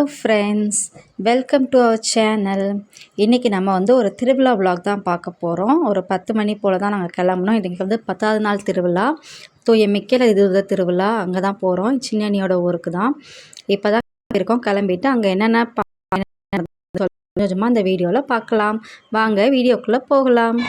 Hello friends welcome to our channel இன்றைக்கி நம்ம வந்து ஒரு திருவிழா விலாக் தான் பார்க்க போகிறோம் ஒரு பத்து மணி போல் தான் நாங்கள் கிளம்புனோம். இன்றைக்கி வந்து பத்தாவது நாள் திருவிழா. தூய மிக்கல இது திருவிழா. அங்கே தான் போகிறோம் சின்னனியோட ஊருக்கு தான். இப்போ தான் இருக்கோம். கிளம்பிட்டு அங்கே என்னென்ன கொஞ்சமாக அந்த வீடியோவில் பார்க்கலாம். வாங்க வீடியோக்குள்ளே போகலாம்.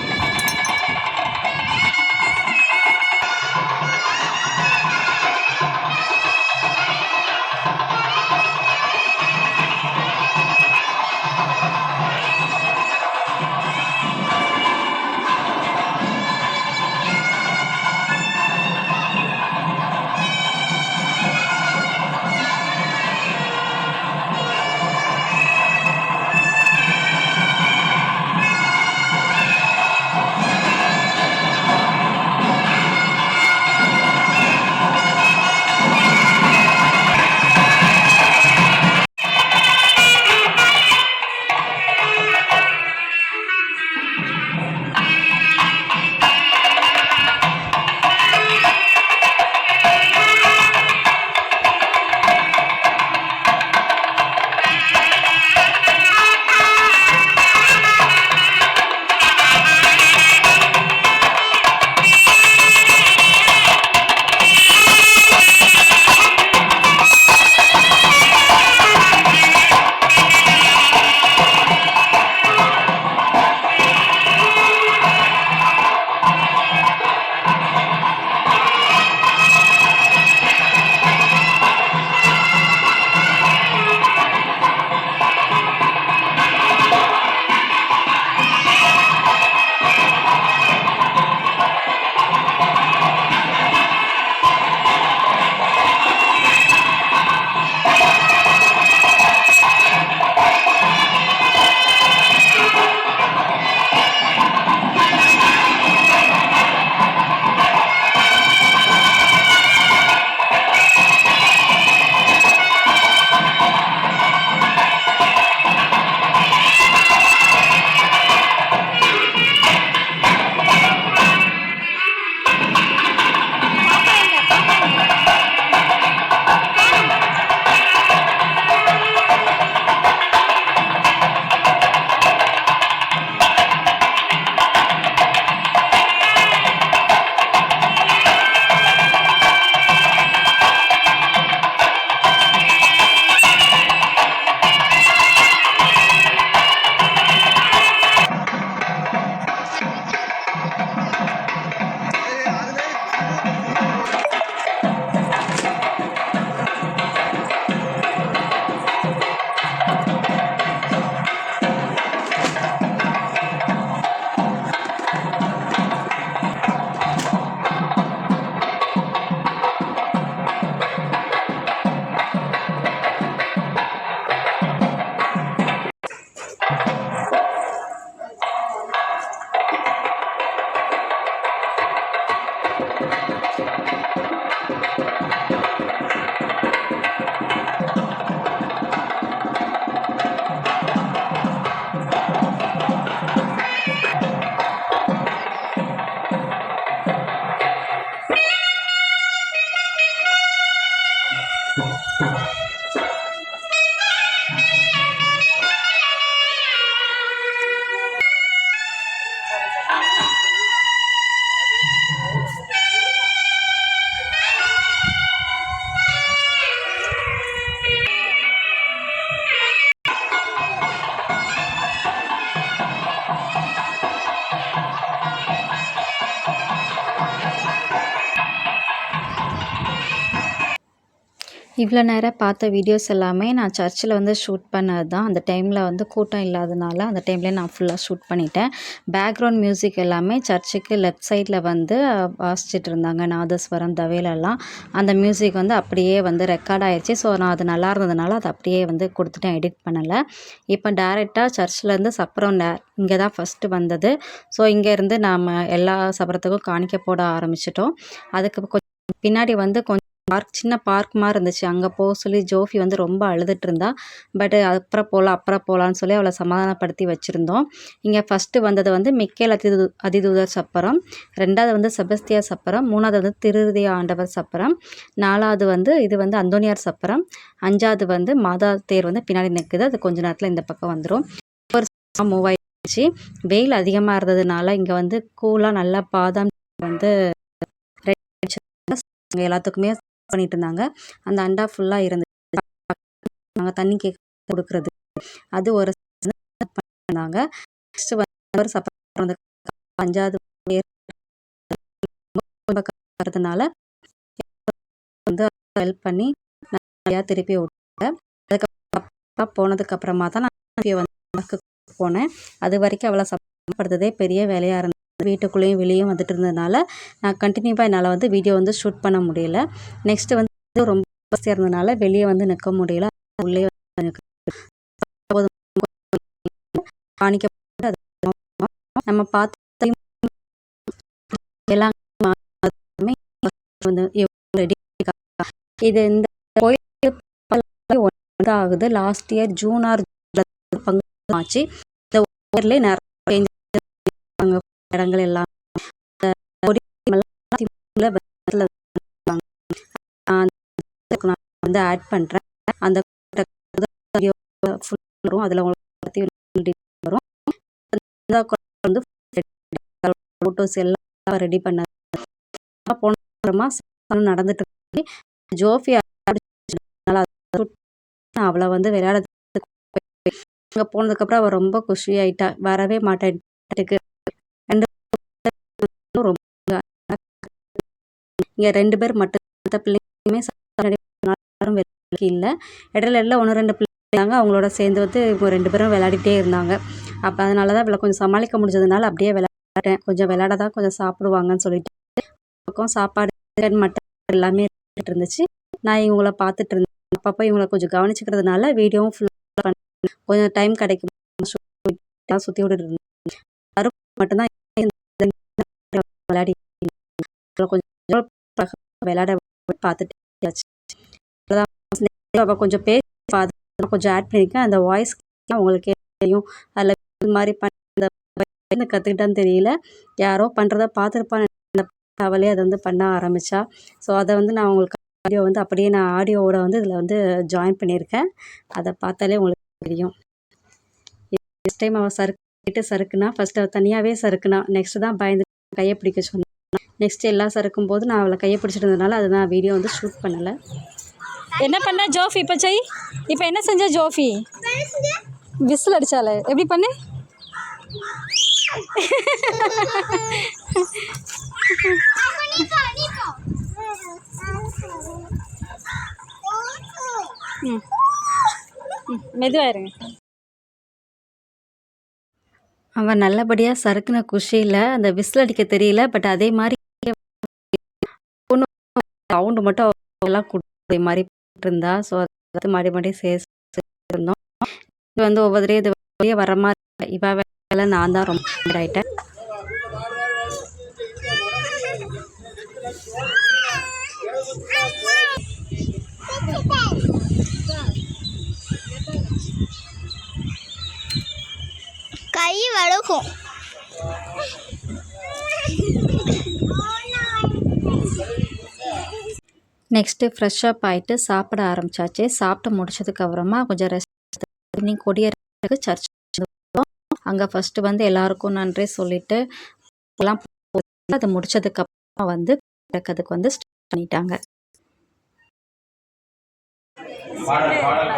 இவ்வளோ நேரம் பார்த்த வீடியோஸ் எல்லாமே நான் சர்ச்சில் வந்து ஷூட் பண்ணது தான் அந்த டைமில் வந்து கூட்டம் இல்லாதனால அந்த டைம்லேயே நான் ஃபுல்லாக ஷூட் பண்ணிட்டேன். பேக்ரவுண்ட் மியூசிக் எல்லாமே சர்ச்சுக்கு லெஃப்ட் சைடில் வந்து வாசிச்சுட்டு இருந்தாங்க. நாதஸ்வரம் தவையிலெல்லாம் அந்த மியூசிக் வந்து அப்படியே வந்து ரெக்கார்ட் ஆயிடுச்சு ஸோ நான் அது நல்லா இருந்ததுனால அதை அப்படியே வந்து கொடுத்துட்டேன். எடிட் பண்ணலை. இப்போ டேரெக்டாக சர்ச்சிலேருந்து சப்பரம் இங்கே தான் ஃபஸ்ட்டு வந்தது. ஸோ இங்கேருந்து நாம் எல்லா சபரத்துக்கும் காணிக்க போட ஆரம்பிச்சிட்டோம். அதுக்கு கொஞ்சம் பின்னாடி வந்து கொஞ்சம் பார்க் சின்ன பார்க் மாதிரி இருந்துச்சு. அங்கே போக சொல்லி ஜோஃபி வந்து ரொம்ப அழுதுட்டு இருந்தா. பட் அப்புறம் போகலாம் அப்புறம் போகலான்னு சொல்லி அவளை சமாதானப்படுத்தி வச்சுருந்தோம். இங்கே ஃபஸ்ட்டு வந்தது வந்து மிக்கேல் அதிதூ அதிதூதர் சப்பரம். ரெண்டாவது வந்து செபஸ்தியா சப்பரம். மூணாவது வந்து திருதிய ஆண்டவர் சப்பரம். நாலாவது வந்து இது வந்து அந்தோனியார் சப்பரம். அஞ்சாவது வந்து மாதா தேர் வந்து பின்னாடி நிற்குது அது கொஞ்ச நேரத்தில் இந்த பக்கம் வந்துடும் ஒரு மூவ் ஆயிடுச்சு. வெயில் அதிகமாக இருந்ததுனால இங்கே வந்து கூலாக நல்லா பாதாம் வந்து அங்கே எல்லாத்துக்குமே பண்ணிட்டு இருந்தாங்க அந்த அண்டா ஃபுல்லாக இருந்துச்சு. நாங்கள் தண்ணி கேட்க கொடுக்குறது. அது ஒரு பண்ணாங்க. நெக்ஸ்ட் வந்து சப்பரம் அஞ்சாவது பேர் வந்து ஹெல்ப் பண்ணி நிறையா திருப்பி விட்டாங்க. அதுக்கப்புறம் போனதுக்கு அப்புறமா தான் நான் வந்து போனேன். அது வரைக்கும் அவளை சப்படுறதே பெரிய வேலையாக இருந்தது. வீட்டுக்குள்ளேயும் வெளியும் வந்துட்டு இருந்ததுனால நான் கண்டினியூவாக என்னால் வந்து வீடியோ வந்து ஷூட் பண்ண முடியல. நெக்ஸ்ட்டு வந்து ரொம்ப பசியாக இருந்ததுனால வெளியே வந்து நிற்க முடியல. உள்ளே காணிக்க நம்ம பார்த்து எல்லாம் இது இந்த கோயில் ஆகுது. லாஸ்ட் இயர் ஜூன் ஆர் பங்கு ஆச்சு. இந்த ஊர்லேயே நிறைய இடங்கள் எல்லாம் வந்து ஆட் பண்ணுறேன் அந்த வரும் அதில் உங்களுக்கு வரும் வந்து ஃபோட்டோஸ் எல்லாம் ரெடி பண்ண போன நடந்துட்டு இருக்கு. ஜோஃபி அவளை வந்து விளையாட அங்கே போனதுக்கப்புறம் அவள் ரொம்ப குஷி ஆயிட்டா வரவே மாட்டேன் ரொம்ப இங்கே ரெண்டு பேர் மட்டும் மற்ற பிள்ளைங்களுமே யாரும் இல்லை. இடையில இடையில ஒன்று ரெண்டு பிள்ளைங்க அவங்களோட சேர்ந்து வந்து இவங்க ரெண்டு பேரும் விளையாடிட்டே இருந்தாங்க. அப்போ அதனால தான் இவ்வளோ கொஞ்சம் சமாளிக்க முடிஞ்சதுனால அப்படியே விளையாட்டேன். கொஞ்சம் விளையாட தான் கொஞ்சம் சாப்பிடுவாங்கன்னு சொல்லிட்டு. பக்கம் சாப்பாடு மட்டன் எல்லாமே இருந்துச்சு. நான் இவங்கள பார்த்துட்டு இருந்தேன். அப்பப்போ இவங்களை கொஞ்சம் கவனிச்சுக்கிறதுனால வீடியோவும் ஃபுல்லாக கொஞ்சம் டைம் கிடைக்கும். சுற்றி விட்டுட்டு இருந்தேன். மட்டும்தான் விளையாடி கொஞ்சம் விளையாட பார்த்துட்டு அவள் கொஞ்சம் பார்த்து கொஞ்சம் ஆட் பண்ணியிருக்கேன் அந்த வாய்ஸ் அவங்களுக்கு தெரியும். அதில் இது மாதிரி பண்ண கற்றுக்கிட்டான்னு தெரியல. யாரோ பண்ணுறத பார்த்துருப்பான்னு அவளே அதை வந்து பண்ண ஆரம்பித்தா ஸோ அதை வந்து நான் உங்களுக்கு ஆடியோ வந்து அப்படியே நான் ஆடியோவோட வந்து இதில் வந்து ஜாயின் பண்ணியிருக்கேன். அதை பார்த்தாலே உங்களுக்கு தெரியும். நெக்ஸ்ட் டைம் அவள் சறுக்கிட்டு சறுக்குனா ஃபஸ்ட் அவள் தனியாகவே சறுக்குனா நெக்ஸ்ட் தான் பயந்து கையை பிடிக்க சொன்னான் நெக்ஸ்ட் எல்லாம் சறுக்கும் போது நான் அவளை கையை பிடிச்சிட்டு இருந்ததுனால அதை நான் வீடியோ வந்து ஷூட் பண்ணலை. என்ன பண்ண ஜோஃபி இப்போ செய்? இப்போ என்ன செஞ்ச ஜோஃபி? விசில் அடிச்சால எப்படி பண்ணு? ம். ம். மெதுவாக இருங்க. அவன் நல்லபடியாக சறுக்குன குஷியில் அந்த விசில் அடிக்க தெரியல பட் அதே மாதிரி சவுண்டு மட்டும் எல்லாம் கொடுத்து மாதிரி இருந்தா ஸோ அது மாடி மாடி சேர்ந்தோம் இது வந்து ஒவ்வொருத்தரையும் இது வெளியே வர மாதிரி இவ வேலை நான் தான் ரொம்ப ஆகிட்டேன் கை வழுக்கும். நெக்ஸ்ட்டு ஃப்ரெஷ் அப் ஆகிட்டு சாப்பிட ஆரம்பித்தாச்சு சாப்பிட்டு முடிச்சதுக்கு அப்புறமா கொஞ்சம் ரெஸ்ட் நீ கொடியேறதுக்கு சர்ச் அங்கே ஃபஸ்ட்டு வந்து எல்லாருக்கும் நன்றி சொல்லிட்டு எல்லாம் அது முடிச்சதுக்கப்புறம் வந்து கிடக்கிறதுக்கு வந்து ஸ்டார்ட் பண்ணிட்டாங்க. பாடல் பாடல்.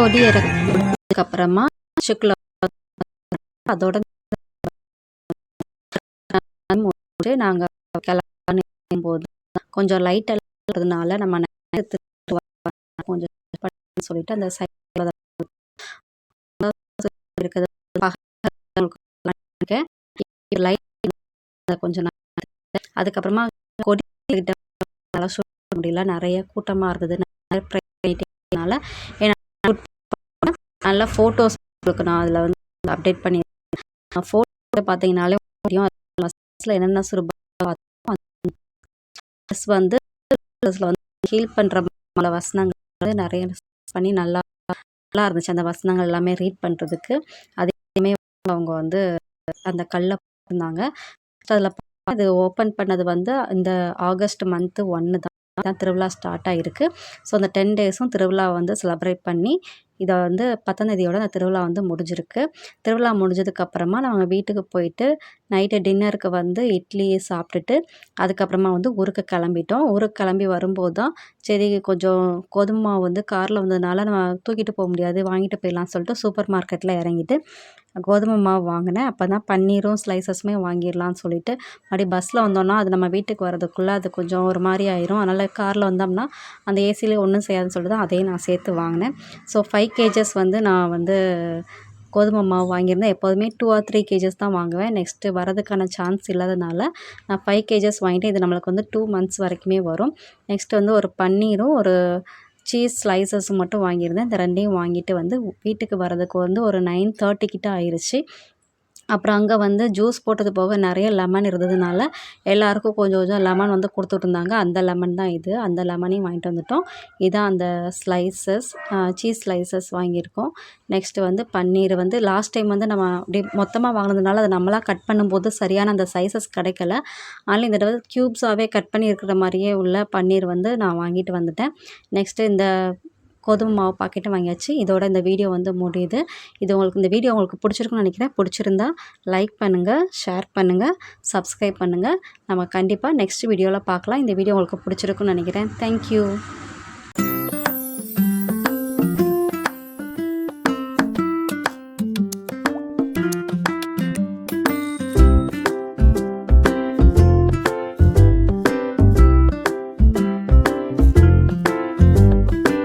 கொடி இறக்குறதுக்கப்புறமா சுக்ல அதோட நாங்கள் கிளம்பும் போது கொஞ்சம் லைட் இருக்கிறதுனால நம்ம நேரத்துக்கு கொஞ்சம் சொல்லிட்டு அந்த சைட் இருக்கிறது லைட் கொஞ்சம் அதுக்கப்புறமா கொடி நல்லா முடியல. நிறைய கூட்டமாக இருந்தது. நிறைய நல்லா ஃபோட்டோஸ் உங்களுக்கு நான் அதில் வந்து அப்டேட் பண்ணியிருக்கேன். ஃபோட்டோ பார்த்தீங்கனாலே முடியும் என்னென்ன என்னென்ன சுரூபம் ப்ளஸ் வந்து ப்ளஸில் வந்து ஹீல் பண்ணுற பல வசனங்கள் வந்து நிறைய பண்ணி நல்லா நல்லா இருந்துச்சு. அந்த வசனங்கள் எல்லாமே ரீட் பண்ணுறதுக்கு அதேமே அவங்க வந்து அந்த கல்லை இருந்தாங்க அதில் அது ஓப்பன் பண்ணது வந்து இந்த ஆகஸ்ட் மந்த்து ஒன்று தான் தான் திருவிழா ஸ்டார்ட் ஆகிருக்கு ஸோ அந்த டென் டேஸும் திருவிழா வந்து செலப்ரேட் பண்ணி இதை வந்து பத்தாந்தேதியோடு அந்த திருவிழா வந்து முடிஞ்சிருக்கு. திருவிழா முடிஞ்சதுக்கப்புறமா நாங்கள் வீட்டுக்கு போயிட்டு நைட்டு டின்னருக்கு வந்து இட்லி சாப்பிட்டுட்டு அதுக்கப்புறமா வந்து ஊருக்கு கிளம்பிட்டோம். ஊருக்கு கிளம்பி வரும்போது தான் சரி கொஞ்சம் கோதுமை மாவு வந்து காரில் வந்ததுனால நம்ம தூக்கிட்டு போக முடியாது வாங்கிட்டு போயிடலாம்னு சொல்லிட்டு சூப்பர் மார்க்கெட்டில் இறங்கிட்டு கோதுமை மாவு வாங்கினேன். அப்போ தான் பன்னீரும் ஸ்லைசஸுமே வாங்கிடலாம்னு சொல்லிட்டு மறுபடி பஸ்ஸில் வந்தோம்னா அது நம்ம வீட்டுக்கு வரதுக்குள்ளே அது கொஞ்சம் ஒரு மாதிரி ஆயிரும். அதனால் காரில் வந்தோம்னா அந்த ஏசிலே ஒன்றும் செய்யாதுன்னு சொல்லிட்டு தான் அதையும் நான் சேர்த்து வாங்கினேன். ஸோ ஃபைவ் கேஜஸ் வந்து நான் வந்து கோதுமை மாவு வாங்கியிருந்தேன் எப்போதுமே டூ ஆர் த்ரீ கேஜஸ் தான் வாங்குவேன். நெக்ஸ்ட்டு வரதுக்கான சான்ஸ் இல்லாதனால நான் ஃபைவ் கேஜஸ் வாங்கிட்டு இது நம்மளுக்கு வந்து டூ மந்த்ஸ் வரைக்குமே வரும். நெக்ஸ்ட் வந்து ஒரு பன்னீரும் ஒரு சீஸ் ஸ்லைசஸ் மட்டும் வாங்கியிருந்தேன். இந்த ரெண்டையும் வாங்கிட்டு வந்து வீட்டுக்கு வரதுக்கு வந்து ஒரு நைன் தேர்ட்டி கிட்ட ஆயிடுச்சு அப்புறம் அங்கே வந்து ஜூஸ் போட்டது போக நிறைய லெமன் இருந்ததுனால எல்லாருக்கும் கொஞ்சம் கொஞ்சம் லெமன் வந்து கொடுத்துட்ருந்தாங்க. அந்த லெமன் தான் இது. அந்த லெமனையும் வாங்கிட்டு வந்துட்டோம். இதான் அந்த ஸ்லைசஸ் சீஸ் ஸ்லைசஸ் வாங்கியிருக்கோம். நெக்ஸ்ட்டு வந்து பன்னீர். வந்து லாஸ்ட் டைம் வந்து நம்ம அப்படியே மொத்தமாக வாங்கினதுனால அதை நம்மளாக கட் பண்ணும்போது சரியான அந்த சைஸஸ் கிடைக்கல. அதனால் இந்த தடவை க்யூப்ஸாகவே கட் பண்ணி இருக்கிற மாதிரியே உள்ள பன்னீர் வந்து நான் வாங்கிட்டு வந்துட்டேன். நெக்ஸ்ட்டு இந்த கோதுமை மாவு பாக்கெட்டும் வாங்கியாச்சு. இதோட இந்த வீடியோ வந்து முடியுது. இது உங்களுக்கு இந்த வீடியோ உங்களுக்கு பிடிச்சிருக்குன்னு நினைக்கிறேன். பிடிச்சிருந்தா லைக் பண்ணுங்கள் ஷேர் பண்ணுங்கள் சப்ஸ்கிரைப் பண்ணுங்கள் நம்ம கண்டிப்பாக நெக்ஸ்ட் வீடியோவில் பார்க்கலாம். இந்த வீடியோ உங்களுக்கு பிடிச்சிருக்குன்னு நினைக்கிறேன். தேங்க்யூ